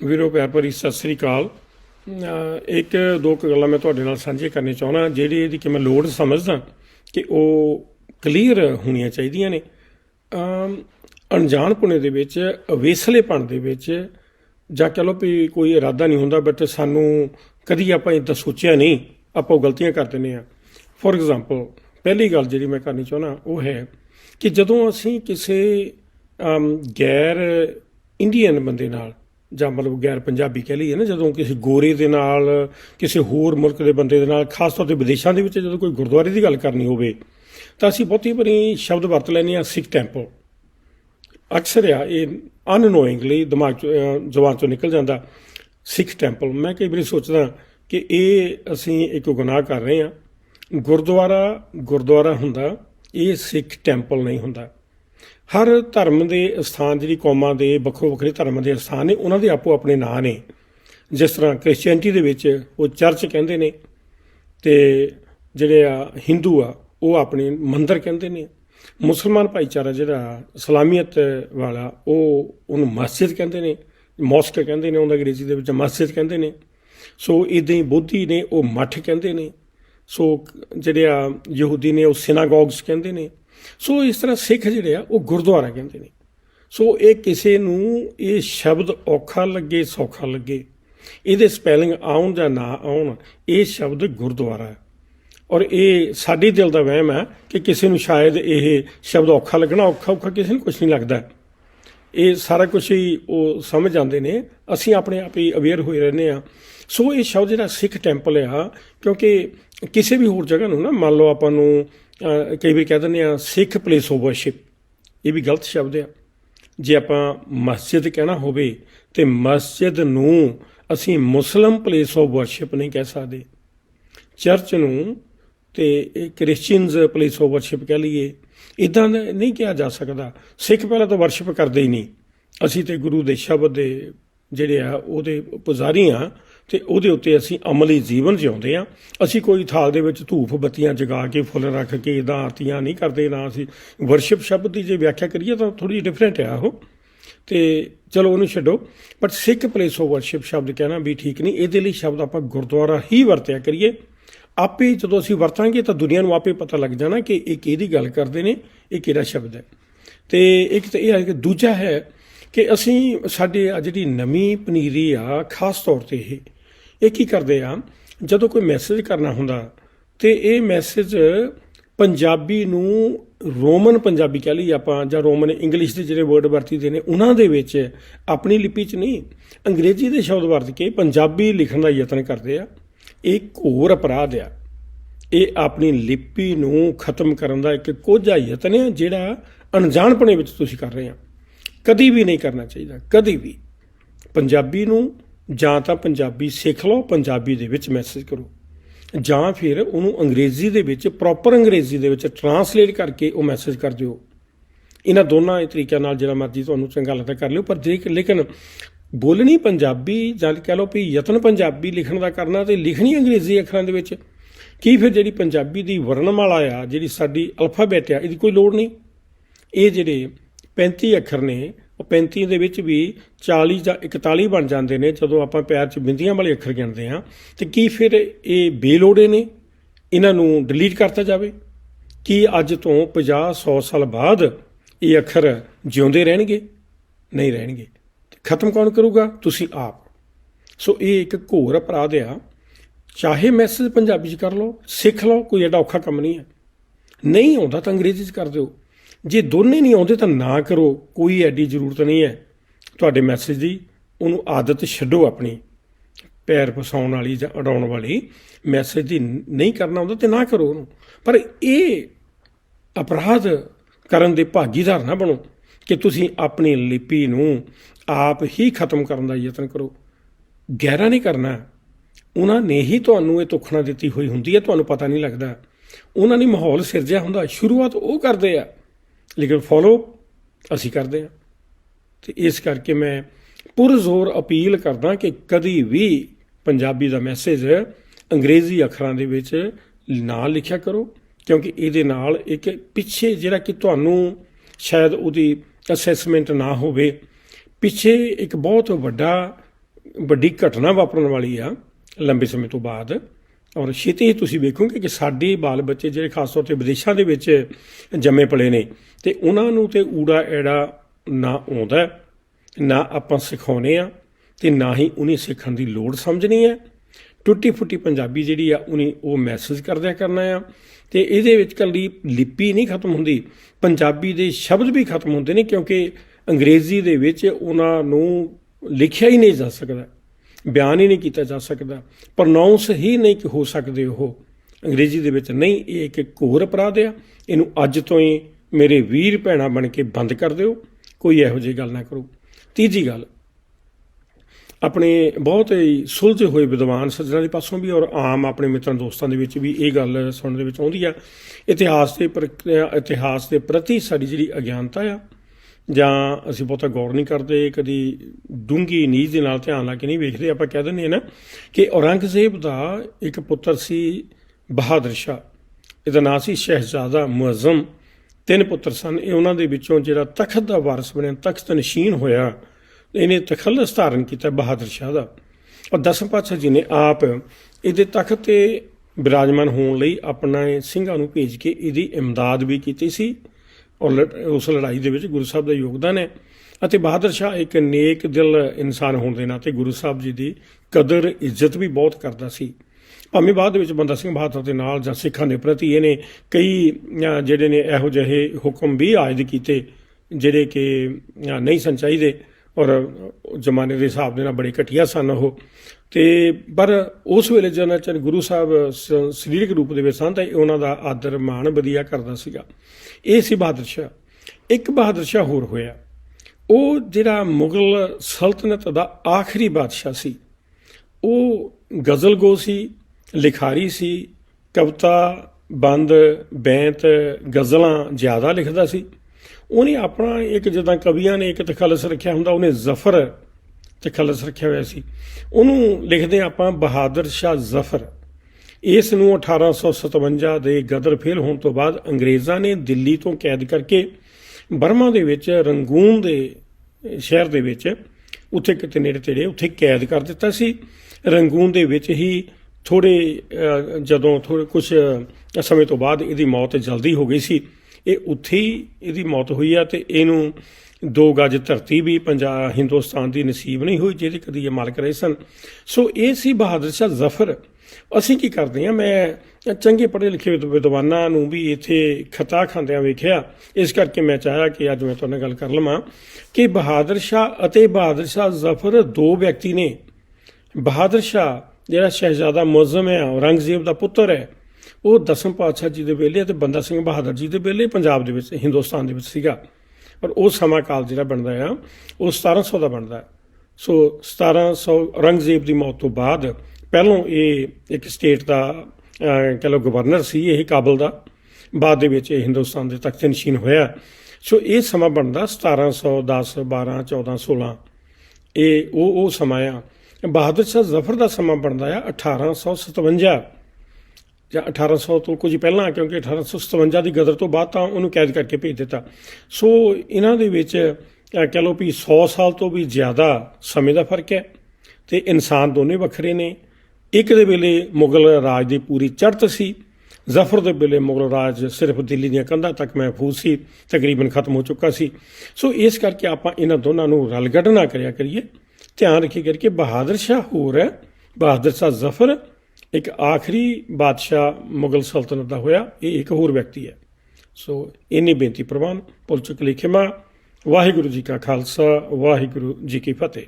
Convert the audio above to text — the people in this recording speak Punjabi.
ਵੀਰੋ, ਪਿਆਰ ਭਰੀ ਸਤਿ ਸ੍ਰੀ ਅਕਾਲ। ਇੱਕ, ਦੋ ਕੁ ਗੱਲਾਂ ਮੈਂ ਤੁਹਾਡੇ ਨਾਲ ਸਾਂਝੇ ਕਰਨੇ ਚਾਹੁੰਦਾ ਜਿਹੜੀ ਇਹਦੀ ਕਿ ਮੈਂ ਲੋੜ ਸਮਝਦਾ ਕਿ ਉਹ ਕਲੀਅਰ ਹੋਣੀਆਂ ਚਾਹੀਦੀਆਂ ਨੇ। ਅਣਜਾਣਪੁਣੇ ਦੇ ਵਿੱਚ, ਅਵੇਸਲੇਪਣ ਦੇ ਵਿੱਚ ਜਾਂ ਕਹ ਲਓ ਵੀ ਕੋਈ ਇਰਾਦਾ ਨਹੀਂ ਹੁੰਦਾ ਬਟ ਸਾਨੂੰ ਕਦੀ ਆਪਾਂ ਇਦਾਂ ਸੋਚਿਆ ਨਹੀਂ, ਆਪਾਂ ਉਹ ਗਲਤੀਆਂ ਕਰ ਦਿੰਦੇ ਆ ਫੋਰ ਐਗਜ਼ਾਮਪਲ ਪਹਿਲੀ ਗੱਲ ਜਿਹੜੀ ਮੈਂ ਕਰਨੀ ਚਾਹੁੰਦਾ ਉਹ ਹੈ ਕਿ ਜਦੋਂ ਅਸੀਂ ਕਿਸੇ ਗੈਰ ਇੰਡੀਅਨ ਬੰਦੇ ਨਾਲ ਜਾਂ ਮਤਲਬ ਗੈਰ ਪੰਜਾਬੀ ਕਹਿ ਲਈਏ ਨਾ ਜਦੋਂ ਕਿਸੇ ਗੋਰੇ ਦੇ ਨਾਲ ਕਿਸੇ ਹੋਰ ਮੁਲਕ ਦੇ ਬੰਦੇ ਦੇ ਨਾਲ ਖਾਸ ਤੌਰ ਤੇ ਵਿਦੇਸ਼ਾਂ ਦੇ ਵਿੱਚ ਜਦੋਂ ਕੋਈ ਗੁਰਦੁਆਰੇ ਦੀ ਗੱਲ ਕਰਨੀ ਹੋਵੇ ਤਾਂ ਅਸੀਂ ਬਹੁਤੀ ਵਾਰੀ ਸ਼ਬਦ ਵਰਤ ਲੈਂਦੇ ਹਾਂ ਸਿੱਖ ਟੈਂਪਲ ਅਕਸਰ ਆ ਇਹ ਅਨਨੋਇੰਗਲੀ ਦਿਮਾਗ ਚੋਂ ਅਹ, ਜ਼ੁਬਾਨ ਨਿਕਲ ਜਾਂਦਾ ਸਿੱਖ ਟੈਂਪਲ ਮੈਂ ਕਈ ਵਾਰੀ ਸੋਚਦਾ ਕਿ ਇਹ ਅਸੀਂ ਇੱਕ ਗੁਨਾਹ ਕਰ ਰਹੇ ਹਾਂ। ਗੁਰਦੁਆਰਾ ਗੁਰਦੁਆਰਾ ਹੁੰਦਾ ਇਹ ਸਿੱਖ ਟੈਂਪਲ ਨਹੀਂ ਹੁੰਦਾ। ਹਰ ਧਰਮ ਦੇ ਸਥਾਨ ਜਿਹੜੀ ਕੌਮਾਂ ਦੇ ਵੱਖੋ ਵੱਖਰੇ ਧਰਮਾਂ ਦੇ ਸਥਾਨ ਨੇ, ਉਹਨਾਂ ਦੇ ਆਪੋ ਆਪਣੇ ਨਾਂ ਨੇ। ਜਿਸ ਤਰ੍ਹਾਂ ਕ੍ਰਿਸਚੀਅਨਟੀ ਦੇ ਵਿੱਚ ਉਹ ਚਰਚ ਕਹਿੰਦੇ ਨੇ ਤੇ ਜਿਹੜੇ ਆ ਹਿੰਦੂ ਆ, ਉਹ ਆਪਣੇ ਮੰਦਰ ਕਹਿੰਦੇ ਨੇ। ਮੁਸਲਮਾਨ ਭਾਈਚਾਰਾ ਜਿਹੜਾ ਇਸਲਾਮੀਅਤ ਵਾਲਾ, ਉਹ ਉਹਨੂੰ ਮਸਜਿਦ ਕਹਿੰਦੇ ਨੇ ਮੌਸਕ ਕਹਿੰਦੇ ਨੇ ਉਹਦਾ ਅੰਗਰੇਜ਼ੀ ਦੇ ਵਿੱਚ ਮਸਜਿਦ ਕਹਿੰਦੇ ਨੇ। ਸੋ ਇਦਾਂ ਹੀ ਬੋਧੀ ਨੇ, ਉਹ ਮੱਠ ਕਹਿੰਦੇ ਨੇ। ਸੋ ਜਿਹੜੇ ਆ ਯਹੂਦੀ ਨੇ, ਉਹ ਸਿਨਾਗੋਗਸ ਕਹਿੰਦੇ ਨੇ। ਸੋ ਇਸ ਤਰ੍ਹਾਂ ਸਿੱਖ ਜਿਹੜੇ ਆ, ਉਹ ਗੁਰਦੁਆਰਾ ਕਹਿੰਦੇ ਨੇ। ਸੋ ਇਹ ਕਿਸੇ ਨੂੰ ਇਹ ਸ਼ਬਦ ਔਖਾ ਲੱਗੇ, ਸੌਖਾ ਲੱਗੇ, ਇਹਦੇ ਸਪੈਲਿੰਗ ਆਉਣ ਜਾਂ ਨਾ ਆਉਣ, ਇਹ ਸ਼ਬਦ ਗੁਰਦੁਆਰਾ ਹੈ। ਔਰ ਇਹ ਸਾਡੇ ਦਿਲ ਦਾ ਵਹਿਮ ਹੈ ਕਿ ਕਿਸੇ ਨੂੰ ਸ਼ਾਇਦ ਇਹ ਸ਼ਬਦ ਔਖਾ ਲੱਗਣਾ ਔਖਾ ਔਖਾ ਕਿਸੇ ਨੂੰ ਕੁਝ ਨਹੀਂ ਲੱਗਦਾ। ਇਹ ਸਾਰਾ ਕੁਝ ਹੀ ਉਹ ਸਮਝ ਜਾਂਦੇ ਨੇ। ਅਸੀਂ ਆਪਣੇ ਆਪ ਹੀ ਅਵੇਅਰ ਹੋਏ ਰਹਿੰਦੇ ਆ ਸੋ ਇਹ ਸ਼ਬਦ ਜਿਹੜਾ ਸਿੱਖ ਟੈਂਪਲ ਆ, ਕਿਉਂਕਿ ਕਿਸੇ ਵੀ ਹੋਰ ਜਗ੍ਹਾ ਨੂੰ ਨਾ, ਮੰਨ ਲਓ ਆਪਾਂ ਨੂੰ ਕਈ ਵਾਰ ਕਹਿ ਦਿੰਦੇ ਆ ਸਿੱਖ ਪਲੇਸ ਆਫ ਵਰਸ਼ਿਪ ਇਹ ਵੀ ਗਲਤ ਸ਼ਬਦ ਆ। ਜੇ ਆਪਾਂ ਮਸਜਿਦ ਕਹਿਣਾ ਹੋਵੇ ਤੇ ਮਸਜਿਦ ਨੂੰ ਅਸੀਂ ਮੁਸਲਮ ਪਲੇਸ ਆਫ ਵਰਸ਼ਿਪ ਨਹੀਂ ਕਹਿ ਸਕਦੇ। ਚਰਚ ਨੂੰ ਤੇ ਇਹ ਕ੍ਰਿਸਚੀਅਨਸ ਪਲੇਸ ਆਫ ਵਰਸ਼ਿਪ ਕਹਿ ਲਈਏ। ਇਦਾਂ ਨਹੀਂ ਕਿਹਾ ਜਾ ਸਕਦਾ। ਸਿੱਖ ਪਹਿਲਾਂ ਤਾਂ ਵਰਸ਼ਿਪ ਕਰਦੇ ਹੀ ਨਹੀਂ। ਅਸੀਂ ਤੇ ਗੁਰੂ ਦੇ ਸ਼ਬਦ ਦੇ ਜਿਹੜੇ ਆ, ਉਹਦੇ ਪੁਜ਼ਾਰੀ ਆ ਤੇ ਉਹਦੇ ਉੱਤੇ ਅਸੀਂ ਅਮਲੀ ਜੀਵਨ ਜਿਉਂਦੇ ਆ ਅਸੀਂ ਕੋਈ ਥਾਲ ਦੇ ਵਿੱਚ ਧੂਫ ਬੱਤੀਆਂ ਜਗਾ ਕੇ ਫੁੱਲ ਰੱਖ ਕੇ ਇਦਾਂ ਆਰਤੀਆਂ ਨਹੀਂ ਕਰਦੇ, ਨਾ ਅਸੀਂ ਵਰਸ਼ਿਪ ਸ਼ਬਦ ਦੀ ਜੇ ਵਿਆਖਿਆ ਕਰੀਏ ਤਾਂ ਥੋੜੀ ਜਿਹੀ ਡਿਫਰੈਂਟ ਆ ਉਹ। ਤੇ ਚਲੋ ਉਹਨੂੰ ਛੱਡੋ। But Sikh place of worship ਸ਼ਬਦ ਕਹਿਣਾ ਵੀ ਠੀਕ ਨਹੀਂ। ਇਹਦੇ ਲਈ ਸ਼ਬਦ ਆਪਾਂ ਗੁਰਦੁਆਰਾ ਹੀ ਵਰਤਿਆ ਕਰੀਏ। ਆਪੇ ਜਦੋਂ ਅਸੀਂ ਵਰਤਾਂਗੇ ਤਾਂ ਦੁਨੀਆ ਨੂੰ ਆਪੇ ਪਤਾ ਲੱਗ ਜਾਣਾ ਕਿ ਇਹ ਕਿਹਦੀ ਗੱਲ ਕਰਦੇ ਨੇ, ਇਹ ਕਿਹੜਾ ਸ਼ਬਦ ਹੈ। ਤੇ ਇੱਕ ਤਾਂ ਇਹ ਹੈ ਕਿ ਦੂਜਾ ਹੈ ਕਿ ਅਸੀਂ ਸਾਡੇ ਆ ਜਿਹੜੀ ਨਵੀਂ ਪਨੀਰੀ ਆ, ਖਾਸ ਤੌਰ ਤੇ ਇਹ ਇਹ ਕੀ ਕਰਦੇ ਆ? ਜਦੋਂ ਕੋਈ ਮੈਸੇਜ ਕਰਨਾ ਹੁੰਦਾ ਤੇ ਇਹ ਮੈਸੇਜ ਪੰਜਾਬੀ ਨੂੰ ਰੋਮਨ ਪੰਜਾਬੀ ਕਹਿ ਲਈ ਆਪਾਂ, ਜਾਂ ਰੋਮਨ ਇੰਗਲਿਸ਼ ਦੇ ਜਿਹੜੇ ਵਰਡ ਵਰਤੀਦੇ ਨੇ, ਉਹਨਾਂ ਦੇ ਵਿੱਚ ਆਪਣੀ ਲਿਪੀ 'ਚ ਨਹੀਂ, ਅੰਗਰੇਜ਼ੀ ਦੇ ਸ਼ਬਦ ਵਰਤ ਕੇ ਪੰਜਾਬੀ ਲਿਖਣ ਦਾ ਯਤਨ ਕਰਦੇ ਆ। ਇਹ ਘੋਰ ਅਪਰਾਧ ਆ। ਇਹ ਆਪਣੀ ਲਿਪੀ ਨੂੰ ਖਤਮ ਕਰਨ ਦਾ ਇੱਕ ਕੋਝਾ ਯਤਨ ਹੈ ਜਿਹੜਾ ਅਣਜਾਣਪਣੇ ਵਿੱਚ ਤੁਸੀਂ ਕਰ ਰਹੇ ਆ। ਕਦੀ ਵੀ ਨਹੀਂ ਕਰਨਾ ਚਾਹੀਦਾ, ਕਦੀ ਵੀ। ਪੰਜਾਬੀ ਨੂੰ ਜਾਂ ਤਾਂ ਪੰਜਾਬੀ ਸਿੱਖ ਲਓ, ਪੰਜਾਬੀ ਦੇ ਵਿੱਚ ਮੈਸੇਜ ਕਰੋ। ਜਾਂ ਫਿਰ ਉਹਨੂੰ ਅੰਗਰੇਜ਼ੀ ਦੇ ਵਿੱਚ ਪ੍ਰੋਪਰ ਅੰਗਰੇਜ਼ੀ ਦੇ ਵਿੱਚ ਟਰਾਂਸਲੇਟ ਕਰਕੇ ਉਹ ਮੈਸੇਜ ਕਰ ਦਿਓ। ਇਹਨਾਂ ਦੋਨਾਂ ਤਰੀਕਿਆਂ ਨਾਲ ਜਿਹੜਾ ਮਰਜ਼ੀ ਤੁਹਾਨੂੰ ਚੰਗਾ ਲੱਗਦਾ ਕਰ ਲਿਓ, ਪਰ ਜੇ ਲੇਕਿਨ ਬੋਲਣੀ ਪੰਜਾਬੀ ਜਾਂ ਕਹਿ ਲਓ ਵੀ ਯਤਨ ਪੰਜਾਬੀ ਲਿਖਣ ਦਾ ਕਰਨਾ ਤੇ ਲਿਖਣੀ ਅੰਗਰੇਜ਼ੀ ਅੱਖਰਾਂ ਦੇ ਵਿੱਚ, ਕੀ ਫਿਰ ਜਿਹੜੀ ਪੰਜਾਬੀ ਦੀ ਵਰਣਮਾਲਾ ਆ, ਜਿਹੜੀ ਸਾਡੀ ਅਲਫਾਬੈਟ ਆ, ਇਹਦੀ ਕੋਈ ਲੋੜ ਨਹੀਂ। ਇਹ ਜਿਹੜੇ 35 ਅੱਖਰ ਨੇ, ਉਹ 35 ਦੇ ਵਿੱਚ ਵੀ 40 ਜਾਂ 41 ਬਣ ਜਾਂਦੇ ਨੇ, ਜਦੋਂ ਆਪਾਂ ਪੈਰ 'ਚ ਬਿੰਦੀਆਂ ਵਾਲੇ ਅੱਖਰ ਗਿਣਦੇ ਹਾਂ, ਤੇ ਕੀ ਫਿਰ ਇਹ ਬੇਲੋੜੇ ਨੇ? ਇਹਨਾਂ ਨੂੰ ਡਿਲੀਟ ਕਰਤਾ ਜਾਵੇ? ਕੀ ਅੱਜ ਤੋਂ 50 100 ਸਾਲ ਬਾਅਦ ਇਹ ਅੱਖਰ ਜਿਉਂਦੇ ਰਹਿਣਗੇ? ਨਹੀਂ ਰਹਿਣਗੇ। ਖਤਮ ਕੌਣ ਕਰੂਗਾ? ਤੁਸੀਂ ਆਪ। ਸੋ ਇਹ ਇੱਕ ਘੋਰ ਅਪਰਾਧ ਆ। ਚਾਹੇ ਮੈਸੇਜ ਪੰਜਾਬੀ 'ਚ ਕਰ ਲਓ, ਸਿੱਖ ਲਓ, ਕੋਈ ਐਡਾ ਔਖਾ ਕੰਮ ਨਹੀਂ ਹੈ ਨਹੀਂ ਆਉਂਦਾ ਤਾਂ ਅੰਗਰੇਜ਼ੀ 'ਚ ਕਰ ਦਿਓ। ਜੇ ਦੋਨੇ ਨਹੀਂ ਆਉਂਦੇ ਤਾਂ ਨਾ ਕਰੋ, ਕੋਈ ਐਡੀ ਜ਼ਰੂਰਤ ਨਹੀਂ ਹੈ। ਤੁਹਾਡੇ ਮੈਸੇਜ ਦੀ ਉਹਨੂੰ ਆਦਤ ਛੱਡੋ ਆਪਣੀ, ਪੈਰ ਫਸਾਉਣ ਵਾਲੀ ਜਾਂ ਅਡਾਉਣ ਵਾਲੀ। ਮੈਸੇਜ ਦੀ ਨਹੀਂ ਕਰਨਾ ਹੁੰਦਾ ਤੇ ਨਾ ਕਰੋ ਉਹਨੂੰ। ਪਰ ਇਹ ਅਪਰਾਧ ਕਰਨ ਦੇ ਭਾਗੀਦਾਰ ਨਾ ਬਣੋ ਕਿ ਤੁਸੀਂ ਆਪਣੀ ਲਿਪੀ ਨੂੰ ਆਪ ਹੀ ਖਤਮ ਕਰਨ ਦਾ ਯਤਨ ਕਰੋ। ਗਹਿਰਾ ਨਹੀਂ ਕਰਨਾ। ਉਹਨਾਂ ਨੇ ਹੀ ਤੁਹਾਨੂੰ ਇਹ ਤੁਖਣਾ ਦਿੱਤੀ ਹੋਈ ਹੁੰਦੀ ਹੈ, ਤੁਹਾਨੂੰ ਪਤਾ ਨਹੀਂ ਲੱਗਦਾ। ਉਹਨਾਂ ਨੇ ਮਾਹੌਲ ਸਿਰਜਿਆ ਹੁੰਦਾ, ਸ਼ੁਰੂਆਤ ਉਹ ਕਰਦੇ ਆ। ਲੇਕਿਨ ਫੋਲੋ ਅਸੀਂ ਕਰਦੇ ਹਾਂ। ਤੇ ਇਸ ਕਰਕੇ ਮੈਂ ਪੁਰਜ਼ੋਰ ਅਪੀਲ ਕਰਦਾ ਕਿ ਕਦੀ ਵੀ ਪੰਜਾਬੀ ਦਾ ਮੈਸੇਜ ਅੰਗਰੇਜ਼ੀ ਅੱਖਰਾਂ ਦੇ ਵਿੱਚ ਨਾ ਲਿਖਿਆ ਕਰੋ, ਕਿਉਂਕਿ ਇਹਦੇ ਨਾਲ ਇੱਕ ਪਿੱਛੇ ਜਿਹੜਾ ਕਿ ਤੁਹਾਨੂੰ ਸ਼ਾਇਦ ਉਹਦੀ ਅਸੈਸਮੈਂਟ ਨਾ ਹੋਵੇ, ਪਿੱਛੇ ਇੱਕ ਬਹੁਤ ਵੱਡਾ, ਵੱਡੀ ਘਟਨਾ ਵਾਪਰਨ ਵਾਲੀ ਆ ਲੰਬੇ ਸਮੇਂ ਤੋਂ ਬਾਅਦ। ਔਰ ਛੇਤੀ ਹੀ ਤੁਸੀਂ ਵੇਖੋਗੇ ਕਿ ਸਾਡੇ ਬਾਲ ਬੱਚੇ ਜਿਹੜੇ ਖਾਸ ਤੌਰ ਤੇ ਵਿਦੇਸ਼ਾਂ ਦੇ ਵਿੱਚ ਜੰਮੇ ਪਲੇ ਨੇ, ਤੇ ਉਹਨਾਂ ਨੂੰ ਤੇ ਊੜਾ ਐੜਾ ਨਾ ਆਉਂਦਾ ਨਾ ਆਪਾਂ ਸਿਖਾਉਨੇ ਆ, ਤੇ ਨਾ ਹੀ ਉਹਨੇ ਸਿੱਖਣ ਦੀ ਲੋੜ ਸਮਝਣੀ ਹੈ। ਟੁੱਟੀ ਫੁੱਟੀ ਪੰਜਾਬੀ ਜਿਹੜੀ ਆ, ਉਹਨੇ ਉਹ ਮੈਸੇਜ ਕਰਦਿਆ ਕਰਨਾ ਆ। ਤੇ ਇਹਦੇ ਵਿੱਚ ਕੱਲੀ ਲਿਪੀ ਨਹੀਂ ਖਤਮ ਹੁੰਦੀ, ਪੰਜਾਬੀ ਦੇ ਸ਼ਬਦ ਵੀ ਖਤਮ ਹੁੰਦੇ ਨੇ, ਕਿਉਂਕਿ ਅੰਗਰੇਜ਼ੀ ਦੇ ਵਿੱਚ ਉਹਨਾਂ ਨੂੰ ਲਿਖਿਆ ਹੀ ਨਹੀਂ ਜਾ ਸਕਦਾ। ਬਿਆਨ ਹੀ ਨਹੀਂ ਕੀਤਾ ਜਾ ਸਕਦਾ। ਪ੍ਰੋਨਾਂਸ ਹੀ ਨਹੀਂ ਕਿ ਹੋ ਸਕਦੇ ਉਹ। ਅੰਗਰੇਜ਼ੀ ਦੇ ਵਿੱਚ ਨਹੀਂ, ਇਹ ਇੱਕ ਘੋਰ ਅਪਰਾਧ ਆ। ਇਹਨੂੰ ਅੱਜ ਤੋਂ ਹੀ ਮੇਰੇ ਵੀਰ ਭੈਣਾਂ ਬਣ ਕੇ ਬੰਦ ਕਰ ਦਿਓ। ਕੋਈ ਇਹੋ ਜਿਹੀ ਗੱਲ ਨਾ ਕਰੋ। ਤੀਜੀ ਗੱਲ, ਆਪਣੇ ਬਹੁਤ ਹੀ ਸੁਲਝੇ ਹੋਏ ਵਿਦਵਾਨ ਸੱਜਣਾਂ ਦੇ ਪਾਸੋਂ ਵੀ ਔਰ ਆਮ ਆਪਣੇ ਮਿੱਤਰਾਂ ਦੋਸਤਾਂ ਦੇ ਵਿੱਚ ਵੀ ਇਹ ਗੱਲ ਸੁਣਨ ਦੇ ਵਿੱਚ ਆਉਂਦੀ ਆ। ਇਤਿਹਾਸ ਦੇ ਪ੍ਰਕਿਰਿਆ ਇਤਿਹਾਸ ਦੇ ਪ੍ਰਤੀ ਸਾਡੀ ਜਿਹੜੀ ਅਗਿਆਨਤਾ ਆ ਜਾਂ ਅਸੀਂ ਬਹੁਤਾ ਗੌਰ ਨਹੀਂ ਕਰਦੇ, ਕਦੀ ਡੂੰਗੀ ਨੀਝ ਦੇ ਨਾਲ ਧਿਆਨ ਲਾ ਕੇ ਨਹੀਂ ਵੇਖਦੇ, ਆਪਾਂ ਕਹਿ ਦਿੰਦੇ ਹਾਂ ਨਾ ਕਿ ਔਰੰਗਜ਼ੇਬ ਦਾ ਇੱਕ ਪੁੱਤਰ ਸੀ ਬਹਾਦਰ ਸ਼ਾਹ। ਇਹਦਾ ਨਾਂ ਸੀ ਸ਼ਹਿਜ਼ਾਦਾ ਮੁਅਜ਼ਮ। ਤਿੰਨ ਪੁੱਤਰ ਸਨ। ਇਹ ਉਹਨਾਂ ਦੇ ਵਿੱਚੋਂ ਜਿਹੜਾ ਤਖਤ ਦਾ ਵਾਰਸ ਬਣਿਆ, ਤਖਤ ਨਸ਼ੀਨ ਹੋਇਆ, ਇਹਨੇ ਤਖੱਲਸ ਧਾਰਨ ਕੀਤਾ ਬਹਾਦਰ ਸ਼ਾਹ ਦਾ। ਔਰ ਦਸਮ ਪਾਤਸ਼ਾਹ ਜੀ ਨੇ ਆਪ ਇਹਦੇ ਤਖਤ ਤੇ ਬਿਰਾਜਮਾਨ ਹੋਣ ਲਈ ਆਪਣੇ ਸਿੰਘਾਂ ਨੂੰ ਭੇਜ ਕੇ ਇਹਦੀ ਇਮਦਾਦ ਵੀ ਕੀਤੀ ਸੀ। ਔਰ ਲੜ- ਉਸ ਲੜਾਈ ਦੇ ਵਿੱਚ ਗੁਰੂ ਸਾਹਿਬ ਦਾ ਯੋਗਦਾਨ ਹੈ ਅਤੇ ਬਹਾਦਰ ਸ਼ਾਹ ਇੱਕ ਨੇਕ ਦਿਲ ਇਨਸਾਨ ਹੋਣ ਦੇ ਨਾਤੇ ਗੁਰੂ ਸਾਹਿਬ ਜੀ ਦੀ ਕਦਰ, ਇੱਜ਼ਤ ਵੀ ਬਹੁਤ ਕਰਦਾ ਸੀ। ਭਾਵੇਂ ਬਾਅਦ ਵਿੱਚ ਬੰਦਾ ਸਿੰਘ ਬਹਾਦਰ ਦੇ ਨਾਲ ਜਾਂ ਸਿੱਖਾਂ ਦੇ ਪ੍ਰਤੀ ਇਹਨੇ ਕਈ ਜਿਹੜੇ ਨੇ ਇਹੋ ਜਿਹੇ ਹੁਕਮ ਵੀ ਆਇਦ ਕੀਤੇ, ਜਿਹੜੇ ਕਿ ਨਹੀਂ ਸਨ ਚਾਹੀਦੇ। ਔਰ ਜ਼ਮਾਨੇ ਦੇ ਹਿਸਾਬ ਦੇ ਨਾਲ ਬੜੇ ਘਟੀਆ ਸਨ ਉਹ। ਤੇ ਪਰ ਉਸ ਵੇਲੇ ਜਦੋਂ ਚੰਨ ਗੁਰੂ ਸਾਹਿਬ ਸ- ਸਰੀਰਕ ਰੂਪ ਦੇ ਵਿੱਚ ਸਨ, ਤਾਂ ਇਹ ਉਹਨਾਂ ਦਾ ਆਦਰ ਮਾਣ ਵਧੀਆ ਕਰਦਾ ਸੀਗਾ। ਇਹ ਸੀ ਬਹਾਦਰ ਸ਼ਾਹ। ਇੱਕ ਬਹਾਦਰ ਸ਼ਾਹ ਹੋਰ ਹੋਇਆ। ਉਹ ਜਿਹੜਾ ਮੁਗਲ ਸਲਤਨਤ ਦਾ ਆਖਰੀ ਬਾਦਸ਼ਾਹ ਸੀ। ਉਹ ਗਜ਼ਲਗੋ ਸੀ, ਲਿਖਾਰੀ ਸੀ, ਕਵਿਤਾ, ਬੰਦ, ਬੈਂਤ, ਗਜ਼ਲਾਂ ਜ਼ਿਆਦਾ ਲਿਖਦਾ ਸੀ। ਉਹਨੇ ਆਪਣਾ ਇੱਕ ਜਿੱਦਾਂ ਕਵੀਆਂ ਨੇ ਇੱਕ ਤਖਲਸ ਰੱਖਿਆ ਹੁੰਦਾ, ਉਹਨੇ ਜ਼ਫਰ ਤਖਲਸ ਰੱਖਿਆ ਹੋਇਆ ਸੀ। ਉਹਨੂੰ ਲਿਖਦੇ ਆਪਾਂ ਬਹਾਦਰ ਸ਼ਾਹ ਜ਼ਫਰ। ਇਸ ਨੂੰ 1857 ਦੇ ਗਦਰ ਫੇਲ ਹੋਣ ਤੋਂ ਬਾਅਦ ਅੰਗਰੇਜ਼ਾਂ ਨੇ ਦਿੱਲੀ ਤੋਂ ਕੈਦ ਕਰਕੇ ਬਰਮਾ ਦੇ ਵਿੱਚ, ਰੰਗੂਨ ਦੇ ਸ਼ਹਿਰ ਦੇ ਵਿੱਚ ਉੱਥੇ ਕਿਤੇ ਨੇੜੇ ਤੇੜੇ ਉੱਥੇ ਕੈਦ ਕਰ ਦਿੱਤਾ ਸੀ। ਰੰਗੂਨ ਦੇ ਵਿੱਚ ਹੀ ਥੋੜੇ ਜਦੋਂ ਥੋੜੇ ਕੁਝ ਸਮੇਂ ਤੋਂ ਬਾਅਦ ਇਹਦੀ ਮੌਤ ਜਲਦੀ ਹੋ ਗਈ ਸੀ। ਇਹ ਉੱਥੇ ਹੀ ਇਹਦੀ ਮੌਤ ਹੋਈ ਆ ਤੇ ਇਹਨੂੰ ਦੋ ਗਜ ਧਰਤੀ ਵੀ ਪੰਜਾਬ ਹਿੰਦੁਸਤਾਨ ਦੀ ਨਸੀਬ ਨਹੀਂ ਹੋਈ ਜਿਹਦੇ ਕਦੀ ਇਹ ਮਾਲਕ ਰਹੇ ਸਨ। ਸੋ ਇਹ ਸੀ ਬਹਾਦਰ ਸ਼ਾਹ ਜ਼ਫਰ। ਅਸੀਂ ਕੀ ਕਰਦੇ ਹਾਂ? ਮੈਂ ਚੰਗੇ ਪੜ੍ਹੇ ਲਿਖੇ ਵਿਦਵਾਨਾਂ ਨੂੰ ਵੀ ਇੱਥੇ ਖਤਾ ਖਾਂਦਿਆਂ ਵੇਖਿਆ। ਇਸ ਕਰਕੇ ਮੈਂ ਚਾਹਿਆ ਕਿ ਅੱਜ ਮੈਂ ਤੁਹਾਡੇ ਨਾਲ ਗੱਲ ਕਰ ਲਵਾਂ ਕਿ ਬਹਾਦਰ ਸ਼ਾਹ ਅਤੇ ਬਹਾਦਰ ਸ਼ਾਹ ਜ਼ਫਰ ਦੋ ਵਿਅਕਤੀ ਨੇ। ਬਹਾਦਰ ਸ਼ਾਹ, ਜਿਹੜਾ ਸ਼ਹਿਜ਼ਾਦਾ ਮੁਅਜ਼ਮ ਹੈ, ਔਰੰਗਜ਼ੇਬ ਦਾ ਪੁੱਤਰ ਹੈ ਉਹ ਦਸਮ ਪਾਤਸ਼ਾਹ ਜੀ ਦੇ ਵੇਲੇ ਅਤੇ ਬੰਦਾ ਸਿੰਘ ਬਹਾਦਰ ਜੀ ਦੇ ਵੇਲੇ ਪੰਜਾਬ ਦੇ ਵਿੱਚ ਹਿੰਦੁਸਤਾਨ ਦੇ ਵਿੱਚ ਸੀਗਾ। ਪਰ ਉਹ ਸਮਾਂ ਕਾਲ ਜਿਹੜਾ ਬਣਦਾ ਆ ਉਹ 1700 ਦਾ ਬਣਦਾ ਹੈ। ਸੋ 1700 ਔਰੰਗਜ਼ੇਬ ਦੀ ਮੌਤ ਤੋਂ ਬਾਅਦ ਪਹਿਲੋਂ ਇਹ ਇੱਕ ਸਟੇਟ ਦਾ ਅਹ, ਕਹਿ ਲਓ ਗਵਰਨਰ ਸੀ ਇਹ ਕਾਬਲ ਦਾ। ਬਾਅਦ ਦੇ ਵਿੱਚ ਇਹ ਹਿੰਦੁਸਤਾਨ ਦੇ ਤਖਤ ਨਸ਼ੀਨ ਹੋਇਆ। ਸੋ ਇਹ ਸਮਾਂ ਬਣਦਾ 1710 12 14 16 ਇਹ ਉਹ ਉਹ ਸਮਾਂ ਆ। ਬਹਾਦਰ ਸ਼ਾਹ ਜ਼ਫਰ ਦਾ ਸਮਾਂ ਬਣਦਾ ਆ 1857 ਜਾਂ 1800 ਤੋਂ ਕੁਝ ਪਹਿਲਾਂ ਕਿਉਂਕਿ 1857 ਦੀ ਗਦਰ ਤੋਂ ਬਾਅਦ ਤਾਂ ਉਹਨੂੰ ਕੈਦ ਕਰਕੇ ਭੇਜ ਦਿੱਤਾ। ਸੋ ਇਹਨਾਂ ਦੇ ਵਿੱਚ ਅਹ, ਕਹਿ ਲਓ ਵੀ 100 ਸਾਲ ਤੋਂ ਵੀ ਜ਼ਿਆਦਾ ਸਮੇਂ ਦਾ ਫ਼ਰਕ ਹੈ ਤੇ ਇਨਸਾਨ ਦੋਨੇ ਵੱਖਰੇ ਨੇ। ਇੱਕ ਦੇ ਵੇਲੇ ਮੁਗਲ ਰਾਜ ਦੀ ਪੂਰੀ ਚੜ੍ਹਤ ਸੀ। ਜ਼ਫਰ ਦੇ ਵੇਲੇ ਮੁਗਲ ਰਾਜ ਸਿਰਫ ਦਿੱਲੀ ਦੀਆਂ ਕੰਧਾਂ ਤੱਕ ਮਹਿਫੂਜ਼ ਸੀ ਤਕਰੀਬਨ ਖਤਮ ਹੋ ਚੁੱਕਾ ਸੀ। ਸੋ ਇਸ ਕਰਕੇ ਆਪਾਂ ਇਹਨਾਂ ਦੋਨਾਂ ਨੂੰ ਰਲਗੱਡ ਨਾ ਕਰਿਆ ਕਰੀਏ। ਧਿਆਨ ਰੱਖੀ ਕਰਕੇ ਬਹਾਦਰ ਸ਼ਾਹ ਹੋਰ ਹੈ। ਬਹਾਦਰ ਸ਼ਾਹ ਜ਼ਫਰ ਇੱਕ ਆਖਰੀ ਬਾਦਸ਼ਾਹ ਮੁਗਲ ਸਲਤਨਤ ਦਾ ਹੋਇਆ, ਇਹ ਇੱਕ ਹੋਰ ਵਿਅਕਤੀ ਹੈ। ਸੋ ਇੰਨੀ ਬੇਨਤੀ ਪ੍ਰਵਾਨ ਪੁੱਲ ਚੁੱਕ ਲਿਖਿਮਾ ਵਾਹਿਗੁਰੂ ਜੀ ਕਾ ਖਾਲਸਾ, ਵਾਹਿਗੁਰੂ ਜੀ ਕੀ ਫਤਿਹ।